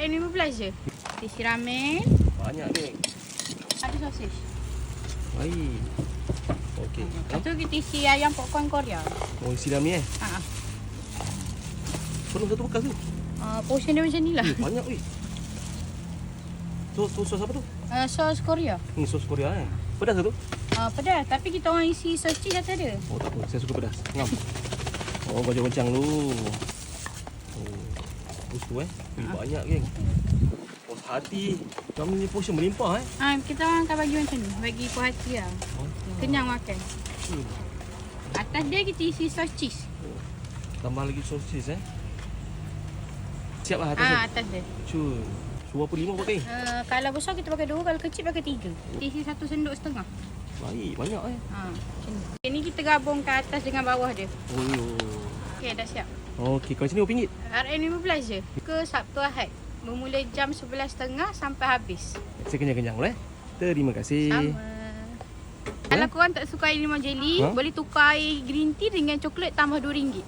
RM15 je. Isi ramen, Banyak geng. ada sosis. Baik. Okey. Lepas tu kita isi ayam popcorn Korea. Oh, isi dalam ni eh. Ha. Penuh satu bekas tu. Uh, portion dia macam ni lah. Eh, banyak weh. Sos, sos, sos apa tu? Uh, sos Korea. Ni sos Korea eh. Pedas ke tu? Uh, pedas. Tapi kita orang isi sos cheese atas dia. Oh tak apa, saya suka pedas. Ngam. Oh, kau goncang dulu. Tu eh. Eh, banyak geng. Puas hati. Kami ni portion melimpah eh. Ha, kita orang akan bagi macam ni. Bagi puas hati lah. Oh. Kenyang makan. Hmm. Atas dia kita isi sos cheese. Tambah lagi sosis eh. Siap lah atas Ah, tu. atas dia. Cun. Suruh apa lima pakai? Uh, kalau besar kita pakai dua, kalau kecil pakai tiga. Kita isi satu sendok setengah. Baik, banyak eh. Ha, macam ni. Ini kita gabung ke atas dengan bawah dia. Oh. Okey, dah siap. Okey, kalau sini RM1. RM15 je. Ke Sabtu Ahad. Bermula jam 11.30 sampai habis. Saya kenyang-kenyang lah eh. Terima kasih. Sama. Kalau korang tak suka air limau jelly, Ha? boleh tukar air green tea dengan coklat tambah RM2.